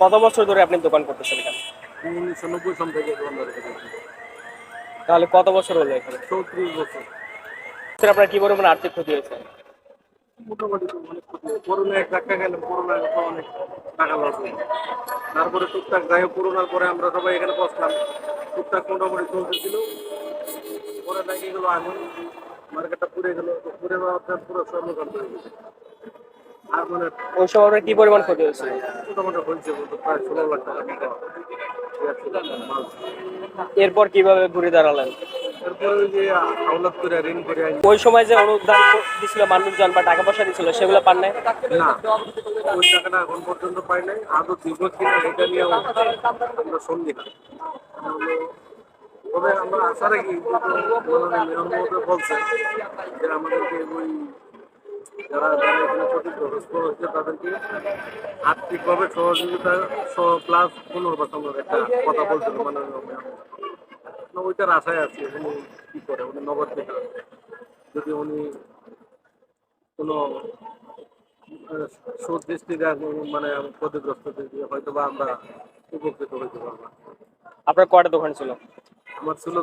কত বছর ধরে আপনি দোকান করতেছেন এখানে? উনিশশো নব্বই থেকে দোকানদারি তাহলে কত বছর হলো এখানে? চৌত্রিশ বছর। স্যার আপনার কি পরিমাণ আর্থিক ক্ষতি হয়েছে? মোটামুটি তো অনেক ক্ষতি। করোনা এক ধাক্কা গেলাম অনেক টাকা লস তারপরে টুকটাক যাই হোক করোনার পরে আমরা সবাই এখানে বসলাম। টুকটাক মোটামুটি চলতেছিল। পরে লাগিয়ে গেলো আগুন। মার্কেটটা পুড়ে গেলো। পুড়ে যাওয়ার পর স্বর্ণকান্ত হয়ে গেছে। ওই সময় আপনার কি পরিমাণ ক্ষতি হয়েছে। এরপর কীভাবে ঘুরে দাঁড়ালেন? ওই সময় যে অনুদান দিছিল মানুষজন বা টাকা পয়সা দিছিল সেগুলো পান নাই? না ওই টাকাটা এখন পর্যন্ত পাই নাই। আদৌ দিব কিনা এটা নিয়ে আমরা সন্ধি তবে আমরা আশা রাখি বলছে যে আমাদেরকে ওই যারা যারা এখানে ক্ষতিগ্রস্ত হচ্ছে তাদেরকে আর্থিকভাবে সহযোগিতা সহ প্লাস একটা কথা বলছিল মাননীয় ওইটার আশায় আছি উনি কি করে? উনি নগদ থেকে যদি উনি কোনো মানে ক্ষতিগ্রস্ত হয়তো বা আমরা উপকৃত হইতে পারব। আপনার কয়টা দোকান ছিল? আমার ছিল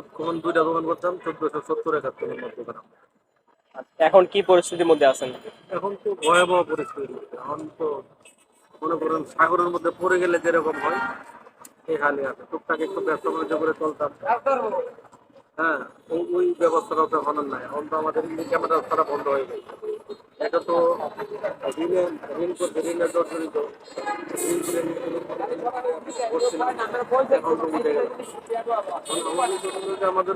দুইটা দোকান করতাম চোদ্দশো সত্তর একাত্তর দোকান এখন কি পরিস্থিতির মধ্যে আছেন? এখন তো ভয়াবহ পরিস্থিতি। এখন তো মনে করেন সাগরের মধ্যে পড়ে গেলে যেরকম হয় হালে আছে। টুকটাক একটু ব্যবসা বাণিজ্য করে চলতাম। হ্যাঁ ওই ব্যবস্থাটা তো এখন নাই। এখন তো আমাদের ক্যামেরা ছাড়া বন্ধ হয়ে গেছে। এটা তো ঋণে ঋণের আমাদের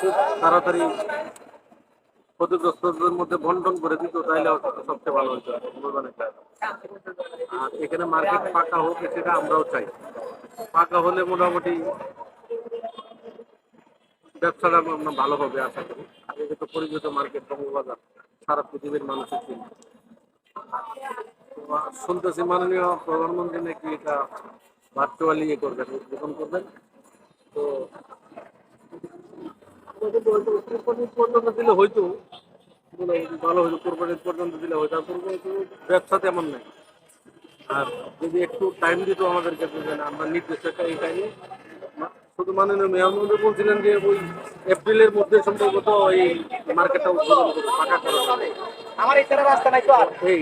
খুব তাড়াতাড়ি ক্ষতিগ্রস্তদের মধ্যে বন্টন করে দিত, তাহলে সবচেয়ে ভালো হতো আর এখানে মার্কেট পাকা হোক, সেটা আমরাও চাই। পাকা হলে মোটামুটি ব্যবসাটা ভালো হবে, আশা করি। এটা তো পরিচিত মার্কেট বঙ্গবাজার সারা পৃথিবীর মানুষের চিনি শুনতেছি মাননীয় প্রধানমন্ত্রী নাকি এটা ভার্চুয়ালি ইয়ে করবেন উদ্বোধন করবেন। তো পর্যন্ত দিলে হয়তো ভালো হইতো কোরবানির পর্যন্ত দিলে হয়তো, আর ব্যবসা তেমন নেই। আর যদি একটু টাইম দিত আমাদেরকে আমরা নির্দিষ্ট একটা এই টাইমে শুধু মাননীয় মেয়র মন্ত্রী বলছিলেন যে ওই এপ্রিলের মধ্যে সম্ভবত ওই মার্কেটটা উদ্বোধন করবে পাকা করা আমার ইচ্ছার রাস্তা নাই তো আর। এই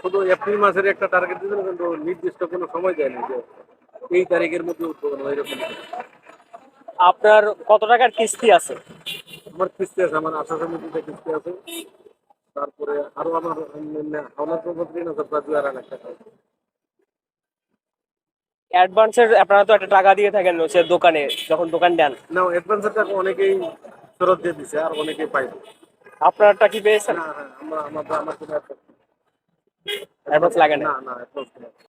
শুধু এপ্রিল মাসের একটা টার্গেট দিয়েছিল কিন্তু নির্দিষ্ট কোনো সময় দেয়নি যে এই তারিখের মধ্যে উদ্বোধন হয় এরকম। আপনার কত টাকার কিস্তি আছে? আমার কিস্তি আছে আমার আশা সমিতিতে কিস্তি আছে। তারপরে আরও আমার হাওলাত প্রবত ঋণ আছে প্রায় দুই আড়াই লাখ টাকা অ্যাডভান্সের আপনারা তো একটা টাকা দিয়ে থাকেন হচ্ছে দোকানে যখন দোকান দেন। না অ্যাডভান্সের টাকা অনেকেই ফেরত দিয়ে দিছে আর অনেকেই পাইনি আপনারটা কি পেয়েছেন? না আমরা আমার আমার কোনো অ্যাডভান্স লাগে না। না না অ্যাডভান্স